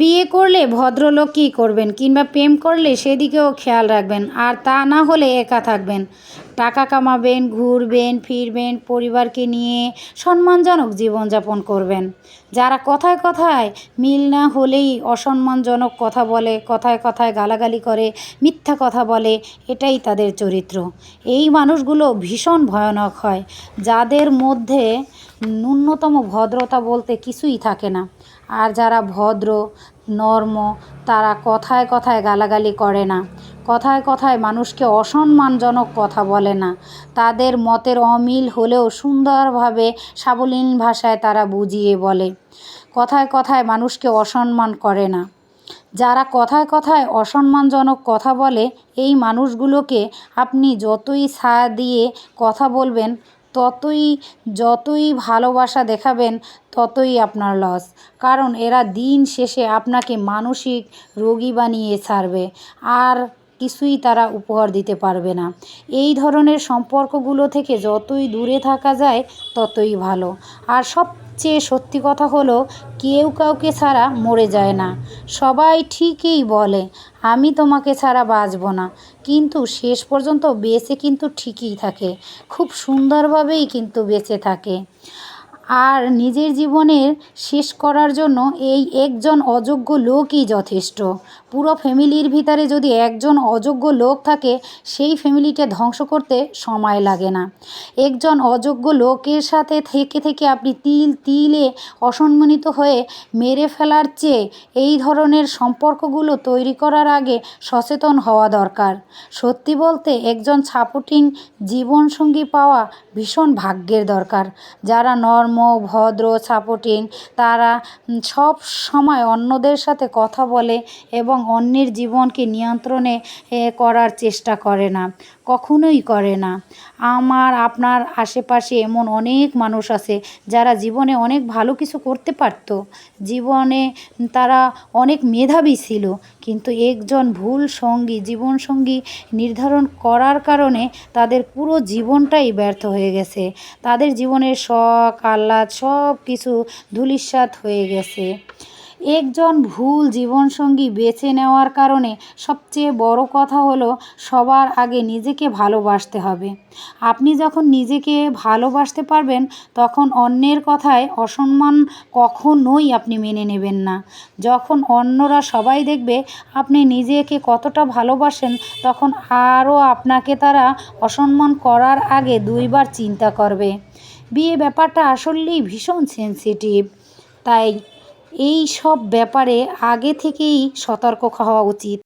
বিয়ে করলে ভদ্রলোক কী করবেন কিংবা প্রেম করলে সেদিকেও খেয়াল রাখবেন, আর তা না হলে একা থাকবেন। টাকা কামাবেন, ঘুরবেন, ফিরবেন, পরিবারকে নিয়ে সম্মানজনক জীবনযাপন করবেন। যারা কথায় কথায় মিল না হলেই অসম্মানজনক কথা বলে, কথায় কথায় গালাগালি করে, মিথ্যা কথা বলে, এটাই তাদের চরিত্র। এই মানুষগুলো ভীষণ ভয়ানক হয়, যাদের মধ্যে ন্যূনতম ভদ্রতা বলতে কিছুই থাকে না। আর যারা ভদ্র, নর্ম, তারা কথায় কথায় গালাগালি করে না। কথায় কথায় মানুষকে অসম্মানজনক কথা বলে না। তাদের মতের অমিল হলেও সুন্দরভাবে সাবলীন ভাষায় তারা বুঝিয়ে বলে। কথায় কথায় মানুষকে অসম্মান করে না। যারা কথায় কথায় অসম্মানজনক কথা বলে, এই মানুষগুলোকে আপনি যতই ছায়া দিয়ে কথা বলবেন, ততই, যতই ভালোবাসা দেখাবেন, ততই আপনার লস কারণ এরা দিন শেষে আপনাকে মানসিক রোগী বানিয়ে ছাড়বে। আর কিছুই তারা উপহার দিতে পারবে না। এই ধরনের সম্পর্কগুলো থেকে যতই দূরে থাকা যায়, ততই ভালো। আর সবচেয়ে সত্যি কথা হলো, কেউ কাউকে ছাড়া মরে যায় না। সবাই ঠিকই বলে, আমি তোমাকে ছাড়া বাঁচব না। কিন্তু শেষ পর্যন্ত বেঁচে কিন্তু ঠিকই থাকে। খুব সুন্দরভাবেই কিন্তু বেঁচে থাকে। আর নিজের জীবনের শেষ করার জন্য এই একজন অযোগ্য লোকই যথেষ্ট। পুরো ফ্যামিলির ভিতরে যদি একজন অযোগ্য লোক থাকে, সেই ফ্যামিলিটা ধ্বংস করতে সময় লাগে না। একজন অযোগ্য লোকের সাথে থেকে থেকে আপনি তিল তিলে অসম্মানিত হয়ে মেরে ফেলার চেয়ে এই ধরনের সম্পর্কগুলো তৈরি করার আগে সচেতন হওয়া দরকার। সত্যি বলতে একজন সাপোর্টিং জীবনসঙ্গী পাওয়া ভীষণ ভাগ্যের দরকার। যারা নর্ম ভদ্র, সাপোর্টিং, তারা সব সময় অন্যদের সাথে কথা বলে এবং অন্যের জীবনকে নিয়ন্ত্রণে করার চেষ্টা করে না। কখনোই করে না। আমার, আপনার আশেপাশে এমন অনেক মানুষ আছে যারা জীবনে অনেক ভালো কিছু করতে পারত। জীবনে তারা অনেক মেধাবী ছিল, কিন্তু একজন ভুল সঙ্গী জীবনসঙ্গী নির্ধারণ করার কারণে তাদের পুরো জীবনটাই ব্যর্থ হয়ে গেছে। তাদের জীবনের শখ, আহ্লাদ সব কিছু ধূলিসাৎ হয়ে গেছে। একজন ভুল জীবনসঙ্গী বেছে নেওয়ার কারণে সবচেয়ে বড় কথা হলো সবার আগে নিজেকে ভালোবাসতে হবে। আপনি যখন নিজেকে ভালোবাসতে পারবেন, তখন অন্যের কথায় অসম্মান কখনোই আপনি মেনে নেবেন না। যখন অন্যরা সবাই দেখবে আপনি নিজেকে কতটা ভালোবাসেন, তখন আরও আপনাকে তারা অসম্মান করার আগে দুইবার চিন্তা করবে। বিয়ে ব্যাপারটা আসলেই ভীষণ সেন্সিটিভ তাই এই সব ব্যাপারে আগে থেকেই সতর্ক হওয়া উচিত।